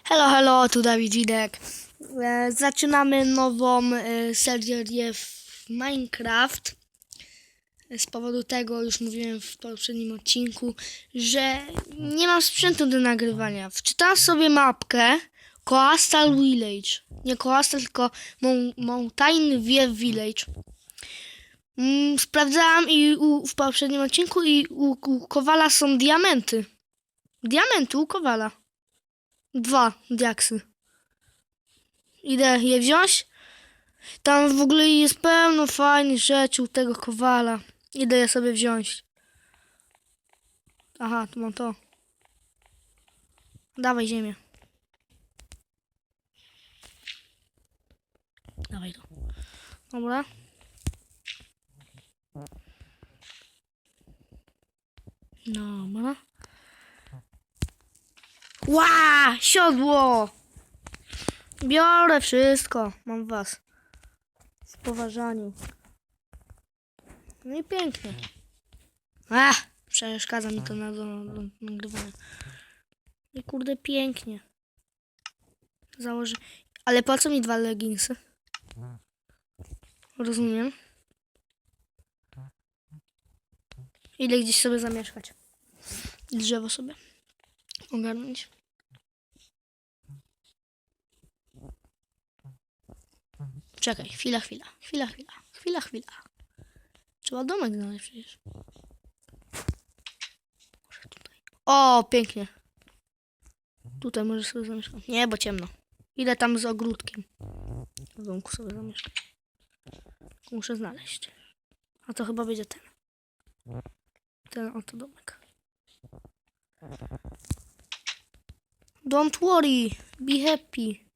Hello, hello, tu Dawid Widek. E, zaczynamy nową e, serię w Minecraft. E, Z powodu tego, już mówiłem w poprzednim odcinku, że nie mam sprzętu do nagrywania. Wczytałem sobie mapkę Coastal Village. Nie Coastal, tylko Mountain View Village. Mm, sprawdzałam i u, w poprzednim odcinku i u, u Kowala są diamenty. Diamenty u Kowala. Dwa diaksy. Idę je wziąć. Tam w ogóle jest pełno fajnych rzeczy u tego kowala. Idę je sobie wziąć. Aha, tu mam to. Dawaj ziemię. Dawaj to. Dobra. Dobra. Ła! Siodło! Biorę wszystko. Mam was. W poważaniu. No i pięknie. Ach! Przeszkadza mi to na, do, nagrywania. I kurde pięknie. Założę. Ale po co mi dwa leginsy? Rozumiem. Idę gdzieś sobie zamieszkać. Drzewo sobie ogarnąć. Czekaj, chwila, chwila, chwila, chwila, chwila, chwila. Trzeba domek znaleźć przecież. Może tutaj. O, pięknie. Tutaj możesz sobie zamieszkać. Nie, bo ciemno. Idę tam z ogródkiem. W domku sobie zamieszkać. Muszę znaleźć. A to chyba będzie ten. Ten oto domek. Don't worry, be happy.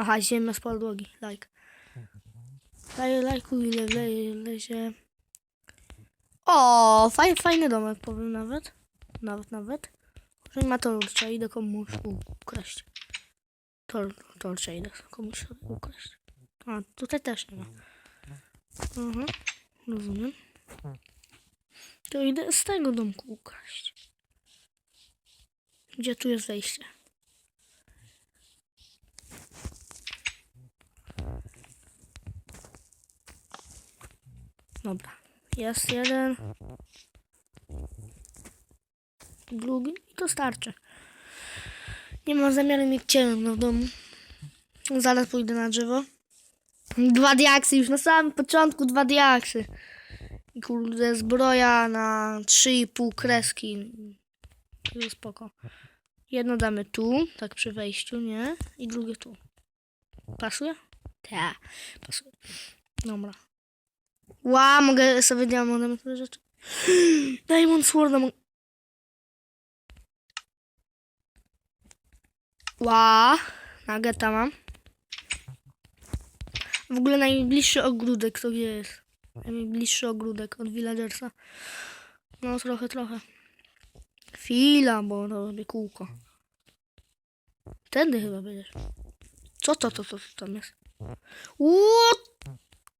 Aha, ziemia z podłogi, like. Daję lajkuj, ile wleje, lezie. O, fajny, fajny domek, powiem nawet. Nawet, nawet. Że nie ma torcza, idę komuś ukraść. Tor, torcza idę komuś ukraść. A, tutaj też nie ma. Mhm, rozumiem. To idę z tego domku ukraść. Gdzie tu jest wejście? Dobra. Jest jeden. Drugi. I to starczy. Nie mam zamiaru mieć ciemno w domu. Zaraz pójdę na drzewo. Dwa diaksy, już na samym początku dwa diaksy. I kurde, zbroja na 3,5 kreski. To spoko. Jedno damy tu, tak przy wejściu, nie? I drugie tu. Pasuje? Tak, pasuje. Dobra. Ła, mogę sobie diamentem te rzeczy. Diamond Sworda mogę... Ła, nageta mam. W ogóle najbliższy ogródek to gdzie jest? Najbliższy ogródek od villagersa. No trochę, trochę. Chwila, bo robię kółko. Tędy chyba będziesz. Co to, to, to, to tam jest? What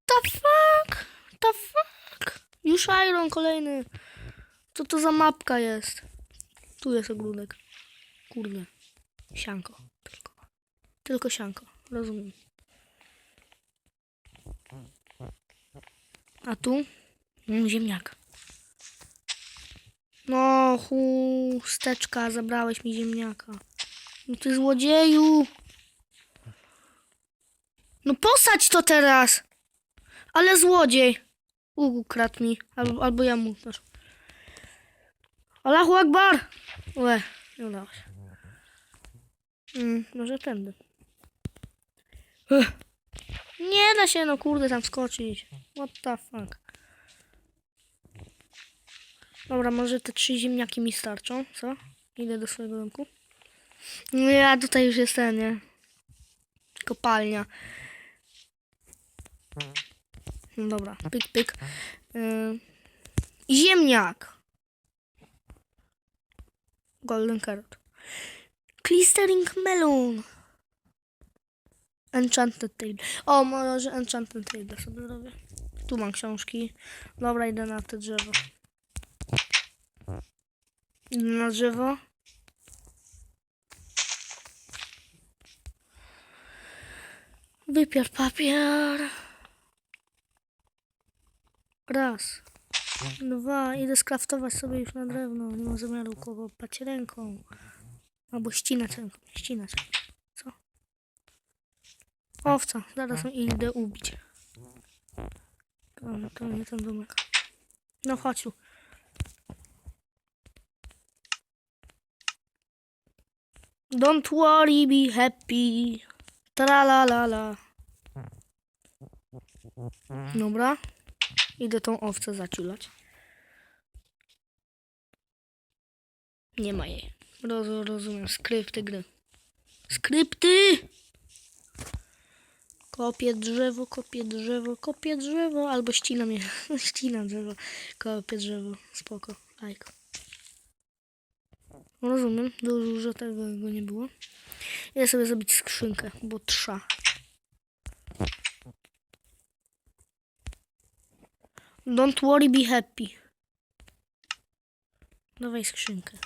the fuck? The fuck? Już Iron kolejny. Co to za mapka jest? Tu jest ogródek. Kurde. Sianko. Tylko. Tylko sianko. Rozumiem. A tu? Mm, ziemniak. No, chusteczka, zabrałeś mi ziemniaka. No ty złodzieju! No posadź to teraz! Ale złodziej! Ukradł mi. Albo, albo ja mu też. Allahu Akbar! Łe, nie udało się. Mm, może tędy. Ech. Nie da się, no kurde, tam skoczyć. What the fuck. Dobra, może te trzy ziemniaki mi starczą, co? Idę do swojego domku. No ja tutaj już jestem, nie? Kopalnia. No dobra, pyk, pyk. Yy, ziemniak. Golden carrot. Clistering melon. Enchanted Tale. O, może Enchanted Tale sobie zrobię. Tu mam książki. Dobra, idę na to drzewo. Idę na drzewo. Wypier papier. Raz. Dwa. Idę skraftować sobie już na drewno. Nie mam zamiaru kopać ręką. Albo ścinać ręką. Ścinać. Co? Owca. Zaraz idę ubić. To, to nie ten domek. No chodź tu. Don't worry, be happy. Tra la la la. Dobra. Idę tą owcę zaciulać. Nie ma jej. Roz, rozumiem. Skrypty gry. Skrypty! Kopię drzewo, kopię drzewo, kopię drzewo. Albo ścinam je. ścinam drzewo. Kopię drzewo. Spoko. Like. Rozumiem. Dużo tego go nie było. Idę sobie zrobić skrzynkę, bo trza. Don't worry, be happy. Dawaj skrzynkę.